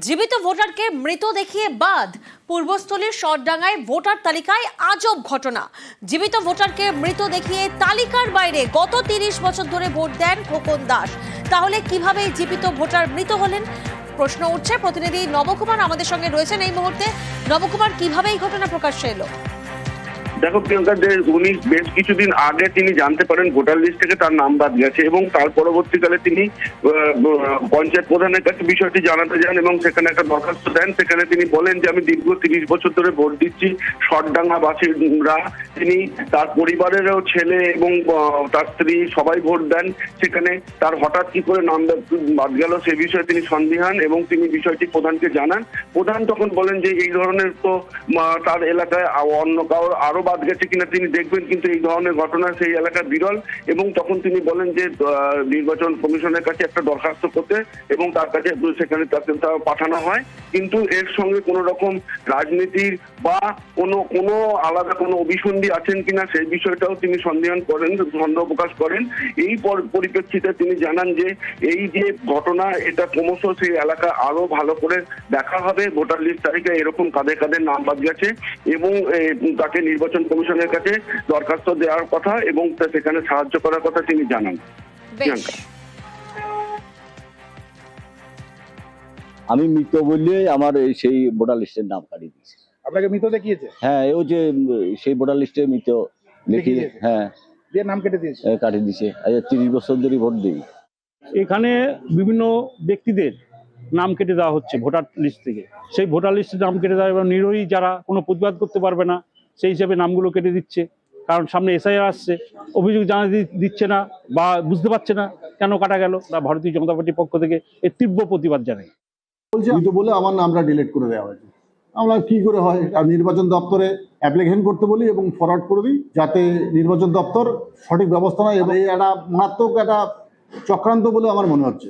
জীবিত ভোটারকে মৃত দেখিয়ে বাদ। পূর্বস্থলীর সরডাঙ্গায় ভোটার তালিকায় আজব ঘটনা। জীবিত ভোটারকে মৃত দেখিয়ে তালিকার বাইরে গত তিরিশ বছর ধরে ভোট দেন খোকন দাস। তাহলে কীভাবে জীবিত ভোটার মৃত হলেন? প্রশ্ন উঠছে। প্রতিনিধি নবকুমার আমাদের সঙ্গে রয়েছেন এই মুহূর্তে। নবকুমার, কীভাবে এই ঘটনা প্রকাশ্যে এলো? দেখো, প্রিয়াঙ্কা, যে উনি বেশ কিছুদিন আগে তিনি জানতে পারেন ভোটার লিস্ট থেকে তার নাম বাদ গেছে এবং তার পরবর্তীকালে তিনি পঞ্চায়েত প্রধানের কাছে বিষয়টি জানাতে যান এবং সেখানে একটা দরখাস্ত দেন। সেখানে তিনি বলেন যে, আমি দীর্ঘ তিরিশ বছর ধরে ভোট দিচ্ছি। শটডাঙ্গা বাসিন্দা তিনি তার পরিবারেরও ছেলে এবং তার স্ত্রী সবাই ভোট দেন। সেখানে তার হঠাৎ কি করে নাম বাদ- বাদ গেল সে বিষয়ে তিনি সন্দিহান এবং তিনি বিষয়টি প্রধানকে জানান। প্রধান তখন বলেন যে, এই ধরনের তো তার এলাকায় অন্য কারোর আরও বাদ গেছে কিনা তিনি দেখবেন, কিন্তু এই ধরনের ঘটনা সেই এলাকা বিরল এবং তখন তিনি বলেন যে নির্বাচন কমিশনের কাছে একটা দরখাস্ত করতে এবং তার কাছে সেখানে তাকে পাঠানো হয়। কিন্তু এর সঙ্গে কোনো রকম রাজনীতির বা কোনো কোনো আলাদা কোনো অভিসন্ধি আছেন কিনা সেই বিষয়টাও তিনি সন্দেহান করেন, সন্দেহ প্রকাশ করেন। এই পর- পরিপ্রেক্ষিতে তিনি জানান যে, এই যে ঘটনা, এটা ক্রমশ সেই এলাকা আরও ভালো করে দেখা হবে। ভোটার লিস্ট তালিকায় এরকম কাদের কাদের নাম বাদ গেছে। এবং তাকে নির্বাচন কমিশনের কাছে দরখাস্ত দেওয়ার কথা এবং সেখানে সাহায্য করার কথা তিনি জানান। আমি মৃত বললে আমার এই সেই ভোটার লিস্টের নাম কাটিয়ে দিয়েছে। আপনাকে মৃত দেখিয়েছে? হ্যাঁ ও যে সেই ভোটার লিস্টে মৃত লিখিয়ে হ্যাঁ। দিয়ে নাম কেটে দিয়েছে? কাটিয়ে দিছে আজ তিরিশ বছর ধরে ভোট দিই। এখানে বিভিন্ন ব্যক্তিদের নাম কেটে দেওয়া হচ্ছে ভোটার লিস্ট থেকে। সেই ভোটার লিস্টে নাম কেটে দেওয়া এবং নিরোহী যারা কোনো প্রতিবাদ করতে পারবে না, সেই হিসেবে নামগুলো কেটে দিচ্ছে। কারণ সামনে এসআইআর আসছে, অভিযোগ জানা দিচ্ছে না বা বুঝতে পারছে না কেন কাটা গেল তা ভারতীয় জনতা পার্টির পক্ষ থেকে এর তীব্র প্রতিবাদ জানাই বলছে মৃত বলে আমার নামটা ডিলিট করে দেওয়া হয়েছে। আমরা কি করে হয়? আর নির্বাচন দপ্তরে অ্যাপ্লিকেশন করতে বলি এবং ফরওয়ার্ড করে দিই যাতে নির্বাচন দপ্তর সঠিক ব্যবস্থা নেয় এবং একটা মারাত্মক একটা চক্রান্ত বলে আমার মনে হচ্ছে।